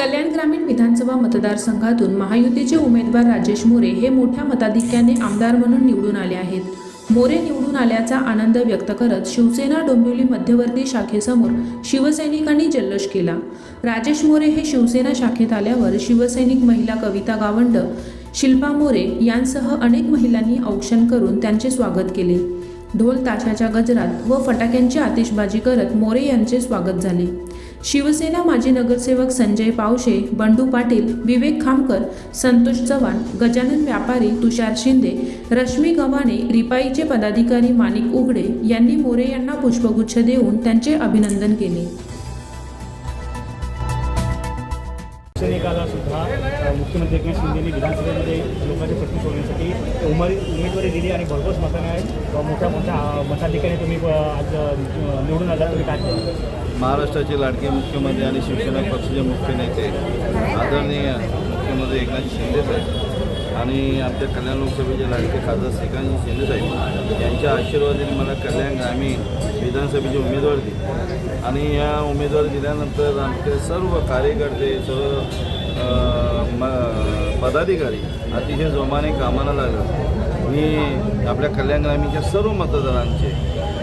कल्याण ग्रामीण विधानसभा मतदारसंघातून महायुतीचे उमेदवार राजेश मोरे हे मोठ्या मताधिक्याने आमदार म्हणून निवडून आले आहेत. मोरे निवडून आल्याचा आनंद व्यक्त करत शिवसेना डोंबिवली मध्यवर्ती शाखेसमोर शिवसैनिकांनी जल्लोष केला. राजेश मोरे हे शिवसेना शाखेत आल्यावर शिवसैनिक महिला कविता गावंड शिल्पा मोरे यांसह अनेक महिलांनी औक्षण करून त्यांचे स्वागत केले. ढोल ताशाच्या गजरात व फटाक्यांची आतिषबाजी करत मोरे यांचे स्वागत झाले. शिवसेना माजी नगरसेवक संजय पावशे बंडू पाटील विवेक खामकर संतोष चव्हाण गजानन व्यापारी तुषार शिंदे रश्मी गव्हाणे रिपाईचे पदाधिकारी माणिक उघडे यांनी मोरे यांना पुष्पगुच्छ देऊन त्यांचे अभिनंदन केले. शिवसैनिकाला सुद्धा मुख्यमंत्री एकनाथ शिंदेनी विधानसभेमध्ये लोकांचे प्रश्न सोडण्यासाठी उमेद उमेदवारी दिली आणि भरघोस मताने अ, मोठ्या मोठ्या मताधिकारी तुम्ही आज निवडून आला तुम्ही काय महाराष्ट्राचे लाडके मुख्यमंत्री आणि शिवसेना पक्षाचे मुख्य नेते आदरणीय मुख्यमंत्री एकनाथ शिंदे साहेब आणि आमच्या कल्याण लोकसभेचे लाडके खासदार श्रीकांत शिंदे साहेब यांच्या आशीर्वादाने मला कल्याण ग्रामीण विधानसभेचे उमेदवार दिले. आणि या उमेदवार दिल्यानंतर आमचे सर्व कार्यकर्ते सर्व म पदाधिकारी अतिशय जोमाने कामाला लागले. मी आपल्या कल्याण ग्रामीणच्या सर्व मतदारांचे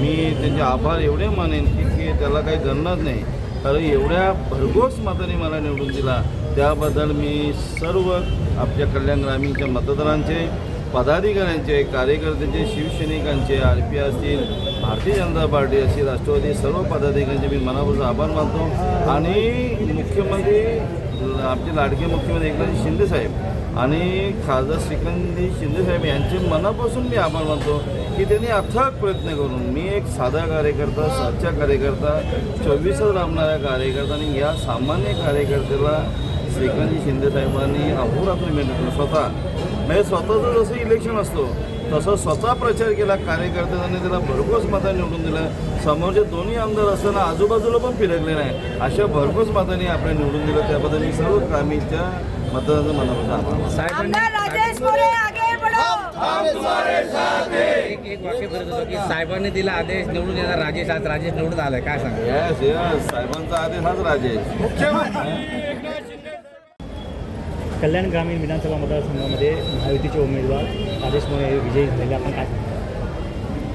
मी त्यांचे आभार एवढे मानेन की की त्याला काही गणनाच नाही. कारण एवढ्या भरघोस मताने मला निवडून दिला. त्याबद्दल मी सर्व आपल्या कल्याण ग्रामीणच्या मतदारांचे पदाधिकाऱ्यांचे कार्यकर्त्यांचे शिवसैनिकांचे आर पी असतील भारतीय जनता पार्टी असतील राष्ट्रवादी सर्व पदाधिकाऱ्यांचे मी मनापासून आभार मानतो. आणि मुख्यमंत्री आमचे लाडके मुख्यमंत्री एकनाथ शिंदे साहेब आणि खासदार श्रीकांतजी शिंदेसाहेब यांचे मनापासून मी आभार मानतो की त्यांनी अथक प्रयत्न करून मी एक साधा कार्यकर्ता सच्चा कार्यकर्ता चोवीसच राबणाऱ्या कार्यकर्ता आणि या सामान्य कार्यकर्त्याला श्रीकांतजी शिंदेसाहेबांनी अहोरात्र मेहनत केली. स्वतः. म्हणजे स्वतःचं जसं इलेक्शन असतो तसं स्वतः प्रचार केला कार्यकर्त्यांनी त्याला भरघोस मताने निवडून दिलं. समोरचे दोन्ही आमदार असताना आजूबाजूला पण फिरकले नाही. अशा भरघोस मताने आपण निवडून दिलं. त्याबद्दल मी सर्व कामीच्या मतदारांचं मनापासून आभार मानतो. आमदार राजेश मोरे आगे बढ़ो. एक एक वाक्य करत होतो की साहेबांनी दिला आदेश निवडून येणार राजेश आज. राजेश निवडून आलाय काय सांगा? यस यस साहेबांचा आदेश हाच राजेश. कल्याण ग्रामीण विधानसभा मतदारसंघामध्ये महायुतीचे उमेदवार राजेश मोरे हे विजयी झालेले. आपण काय सांगता?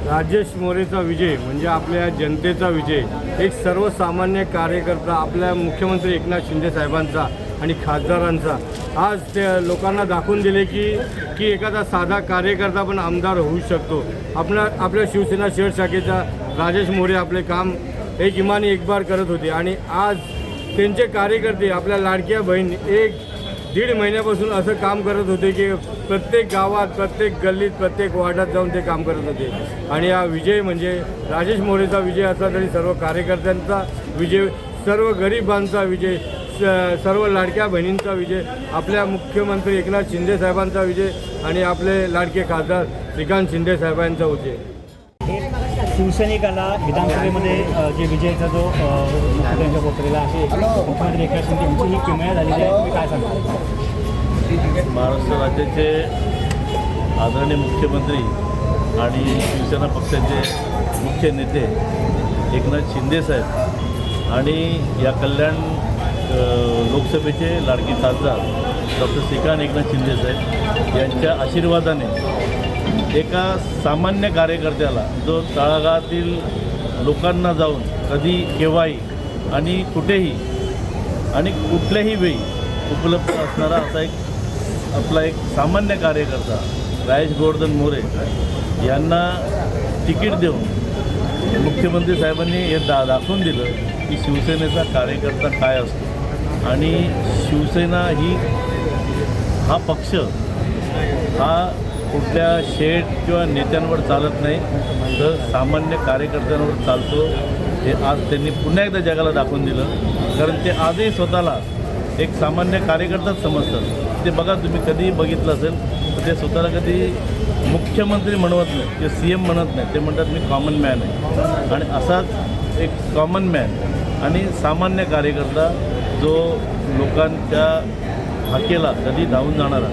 राजेश मोरेचा विजय म्हणजे आपल्या जनतेचा विजय. एक सर्वसामान्य कार्यकर्ता आपल्या मुख्यमंत्री एकनाथ शिंदे साहेबांचा. आणि खासदारांचा. आज त्या लोकांना दाखवून दिले की की एखादा साधा कार्यकर्ता पण आमदार होऊ शकतो. आपल्या आपल्या शिवसेना शहर शाखेचा राजेश मोरे आपले काम एक इमानी एक बार करत होते. आणि आज त्यांचे कार्यकर्ते आपल्या लाडक्या बहीण एक दीड महिन्यापासून असं काम करत होते की प्रत्येक गावात प्रत्येक गल्लीत प्रत्येक वार्डात जाऊन ते काम करत होते. आणि हा विजय म्हणजे राजेश मोरेचा विजय असला तरी सर्व कार्यकर्त्यांचा विजय सर्व गरिबांचा विजय सर्व लाडक्या बहिणींचा विजय आपल्या मुख्यमंत्री एकनाथ शिंदे साहेबांचा विजय आणि आपले लाडके खासदार श्रीकांत शिंदे साहेबांचा विजय. हे शिवसैनिकाला विधानसभेमध्ये जे विजयाचा जो मुख्यमंत्र्यांच्या पोचलेला आहे मुख्यमंत्री एकनाथ शिंदे यांची ही किमया झालेली आहे. तुम्ही काय सांगा महाराष्ट्र राज्याचे आदरणीय मुख्यमंत्री आणि शिवसेना पक्षाचे मुख्य नेते एकनाथ शिंदे साहेब आणि या कल्याण लोकसभेचे लाडके खासदार डॉक्टर श्रीकांत एकनाथ शिंदे साहेब यांच्या आशीर्वादाने एका सामान्य कार्यकर्त्याला जो तळागाळातील लोकांना जाऊन कधी केव्हाही आणि कुठेही आणि कुठल्याही वेळी उपलब्ध असणारा असा एक आपला एक सामान्य कार्यकर्ता राजेश गोवर्धन मोरे यांना तिकीट देऊन मुख्यमंत्री साहेबांनी हे दा दाखवून दिलं की शिवसेनेचा कार्यकर्ता काय असतो. आणि शिवसेना ही हा पक्ष हा कुठल्या शेठ किंवा नेत्यांवर चालत नाही तर सामान्य कार्यकर्त्यांवर चालतो. हे आज त्यांनी पुन्हा एकदा जगाला दाखवून दिलं. कारण ते आजही स्वतःला एक सामान्य कार्यकर्ताच समजतात. ते बघा तुम्ही कधीही बघितलं असेल तर ते स्वतःला कधी मुख्यमंत्री म्हणवत नाही किंवा सी एम म्हणत नाही. ते म्हणतात मी कॉमन मॅन आहे. आणि असाच एक कॉमन मॅन आणि सामान्य कार्यकर्ता जो लोकांच्या हाकेला कधी धावून जाणारा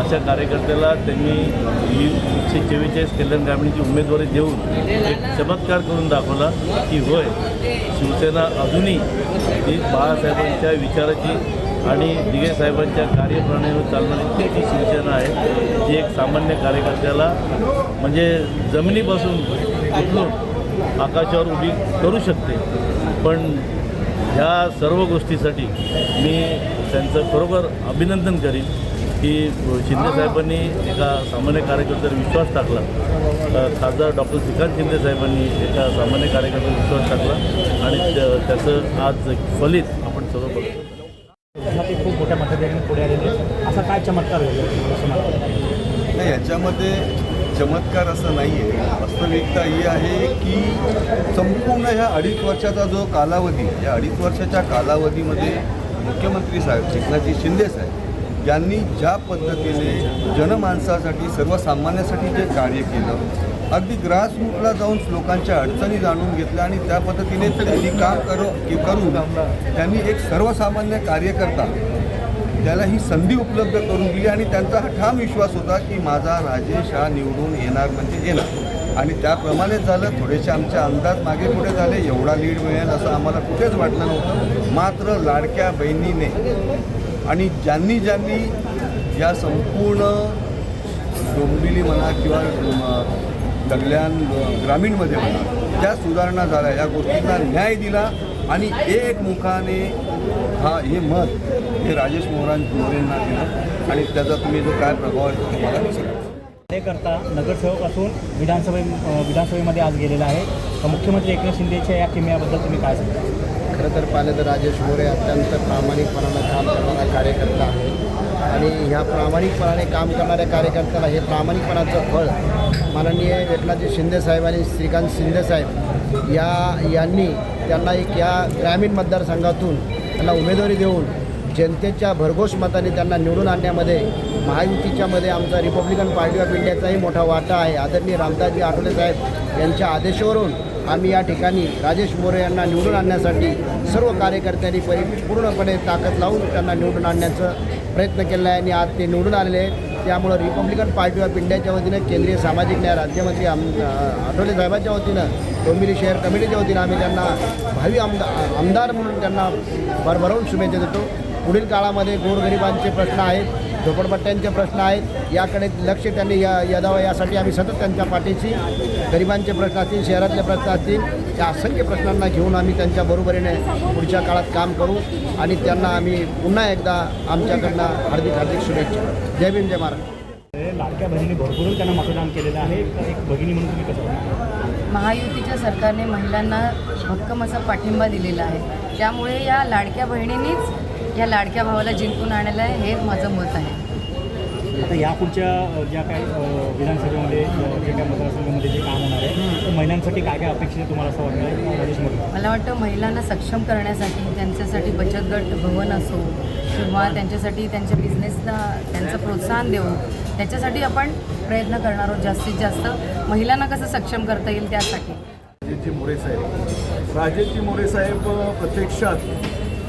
अशा कार्यकर्त्याला त्यांनी एकशे चव्वेचाळीस कल्याण ग्रामीणची उमेदवारी देऊन एक चमत्कार करून दाखवला की होय शिवसेना अजूनही ती बाळासाहेबांच्या विचाराची आणि दिगे साहेबांच्या कार्यप्रणालीवर चालणारी ती जी शिवसेना आहे जी एक सामान्य कार्यकर्त्याला म्हणजे जमिनीपासून उचलून आकाशावर उभी करू शकते. पण ह्या सर्व गोष्टीसाठी मी त्यांचं खरोखर अभिनंदन करीन की शिंदेसाहेबांनी एका सामान्य कार्यकर्त्यावर विश्वास टाकला खासदार डॉक्टर श्रीकांत शिंदे साहेबांनी एका सामान्य कार्यकर्त्यावर विश्वास टाकला आणि त्या- त्याचं आज फलित आपण सगळं बघतो ते खूप मोठ्या मताधिक्याने पुढे आलेले. असा काय चमत्कार? नाही याच्यामध्ये चमत्कार असं नाही आहे वास्तविकता ही आहे की संपूर्ण ह्या अडीच वर्षाचा जो कालावधी या अडीच वर्षाच्या कालावधीमध्ये मुख्यमंत्री साहेब एकनाथजी शिंदे साहेब यांनी ज्या पद्धतीने जनमानसासाठी सर्वसामान्यासाठी जे कार्य केलं अगदी ग्रासरूटला जाऊन लोकांच्या अडचणी जाणून घेतल्या आणि त्या पद्धतीने त्यांनी काम करू करून त्यांनी एक सर्वसामान्य कार्यकर्ता त्याला ही संधी उपलब्ध करून दिली आणि त्यांचा हा ठाम विश्वास होता की माझा राजेश हा निवडून येणार म्हणजे येणार. आणि त्याप्रमाणेच झालं थोडेसे आमचे अंदाज मागे पुढे झाले एवढा लीड मिळेल असं आम्हाला कुठेच वाटलं नव्हतं. मात्र लाडक्या बहिणीने आणि ज्यांनी ज्यांनी या संपूर्ण डोंबिवली म्हणा किंवा दगल्यान ग्रामीणमध्ये म्हणा ज्या सुधारणा झाल्या या गोष्टींना न्याय दिला आणि एक मुखाने हा हे मत हे राजेश मोहरान मोरेंना दिलं आणि त्याचा तुम्ही जो काय प्रभाव आहे तो तुम्हाला दिसेल. कार्यकर्ता नगरसेवक असून विधानसभे विधानसभेमध्ये आज गेलेला आहे. तर मुख्यमंत्री एकनाथ शिंदेच्या या किमयाबद्दल तुम्ही काय सांगता? खरं तर पाहिलं तर राजेश मोरे अत्यंत प्रामाणिकपणानं काम करणारा कार्यकर्ता आहे. आणि ह्या प्रामाणिकपणाने काम करणाऱ्या कार्यकर्त्याला हे प्रामाणिकपणाचं फळ माननीय एकनाथजी शिंदे साहेब आणि श्रीकांत शिंदे साहेब या यांनी त्यांना एक या ग्रामीण मतदारसंघातून त्यांना उमेदवारी देऊन जनतेच्या भरघोस मताने त्यांना निवडून आणण्यामध्ये महायुतीच्यामध्ये आमचा रिपब्लिकन पार्टी ऑफ इंडियाचाही मोठा वाटा आहे. आदरणीय रामदासजी आठवले साहेब यांच्या आदेशावरून आम्ही या ठिकाणी राजेश मोरे यांना निवडून आणण्यासाठी सर्व कार्यकर्त्यांनी परि पूर्णपणे ताकद लावून त्यांना निवडून आणण्याचा प्रयत्न केला आहे आणि आज ते निवडून आलेले आहेत. त्यामुळं रिपब्लिकन पार्टी ऑफ इंडियाच्या वतीनं केंद्रीय सामाजिक न्याय राज्यमंत्री आम आठवले साहेबांच्या वतीनं डोंबिवली शहर कमिटीच्या वतीनं आम्ही त्यांना भावी आमदार आमदार म्हणून त्यांना भरभरावून शुभेच्छा देतो. पुढील काळामध्ये गोरगरिबांचे प्रश्न आहेत झोपडपट्ट्यांचे प्रश्न आहेत याकडे लक्ष त्यांनी या यादावं. यासाठी आम्ही सतत त्यांच्या पाठीशी गरिबांचे प्रश्न असतील शहरातले प्रश्न असतील त्या असंख्य प्रश्नांना घेऊन आम्ही त्यांच्या बरोबरीने पुढच्या काळात काम करू आणि त्यांना आम्ही पुन्हा एकदा आमच्याकडनं हार्दिक हार्दिक शुभेच्छा. जय भीम जय महाराष्ट्र. हे लाडक्या बहिणीने भरभरून त्यांना मतदान केलेलं आहे. एक भगिनी म्हणून तुम्ही कसं? महायुतीच्या सरकारने महिलांना भक्कम असा पाठिंबा दिलेला आहे. त्यामुळे या लाडक्या बहिणींनीच या लाडक्या भावाला जिंकून आणलं आहे हे माझं मत आहे. आता या पुढच्या अ, ज्या काही अ, विधानसभेमध्ये जे काही मतदारसंघामध्ये जे काम होणार आहे महिलांसाठी काय काय अपेक्षित आहे तुम्हाला असं वाटतं मला वाटतं महिलांना सक्षम करण्यासाठी त्यांच्यासाठी बचत गट भवन असो किंवा त्यांच्यासाठी त्यांच्या बिझनेसला त्यांचं प्रोत्साहन देऊन त्याच्यासाठी आपण प्रयत्न करणार आहोत जास्तीत जास्त. महिलांना कसं सक्षम करता येईल त्यासाठी? राजेशजी मोरे साहेब. राजेशजी मोरे साहेब प्रत्यक्षात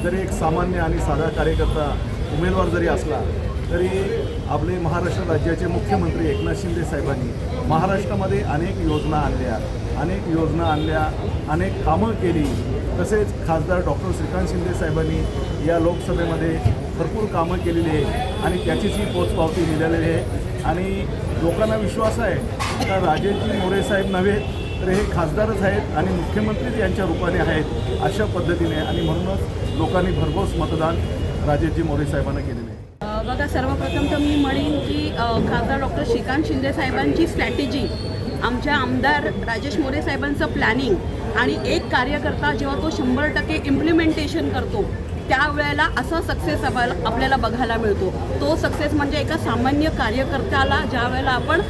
जरी एक सामान्य आणि साधा कार्यकर्ता उमेदवार जरी असला तरी आपले महाराष्ट्र राज्याचे मुख्यमंत्री एकनाथ शिंदे साहेबांनी महाराष्ट्रामध्ये अनेक योजना आणल्या. अनेक योजना आणल्या अनेक कामं केली. तसेच खासदार डॉक्टर श्रीकांत शिंदे साहेबांनी या लोकसभेमध्ये भरपूर कामं केलेली आहे आणि त्याचीच ही पोचपावती मिळालेली आहे. आणि लोकांना विश्वास आहे का राजेशजी मोरे साहेब नव्हे तर हे खासदारच आहेत आणि मुख्यमंत्रीच यांच्या रूपाने आहेत अशा पद्धतीने आणि म्हणूनच लोकांनी भरघोस मतदान राजेशजी मोरे साहेबांना केलेले आहे. बघा सर्वप्रथम तर मी म्हणेन की खासदार डॉक्टर श्रीकांत शिंदे साहेबांची स्ट्रॅटेजी आमच्या आमदार राजेश मोरे साहेबांचं प्लॅनिंग आणि एक कार्यकर्ता जेव्हा तो शंभर टक्के इम्प्लिमेंटेशन करतो त्यावेळेला असा सक्सेस आपल्याला आपल्याला बघायला मिळतो. तो सक्सेस म्हणजे एका सामान्य कार्यकर्त्याला ज्या वेळेला आपण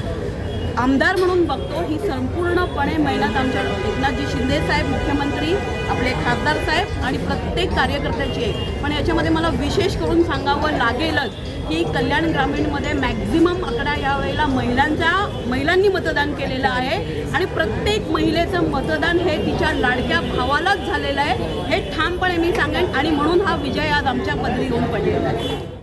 आमदार म्हणून बघतो ही संपूर्णपणे मेहनत आमच्या एकनाथजी शिंदे साहेब मुख्यमंत्री आपले खासदार साहेब आणि प्रत्येक कार्यकर्त्याची आहे पण याच्यामध्ये मला विशेष करून सांगावं लागेलच की कल्याण ग्रामीणमध्ये मॅक्झिमम आकडा यावेळेला महिलांचा महिलांनी मतदान केलेलं आहे आणि प्रत्येक महिलेचं मतदान हे तिच्या लाडक्या भावालाच झालेलं आहे. हे ठामपणे मी सांगेन आणि म्हणून हा विजय आज आमच्या पदरी येऊन पडलेला आहे.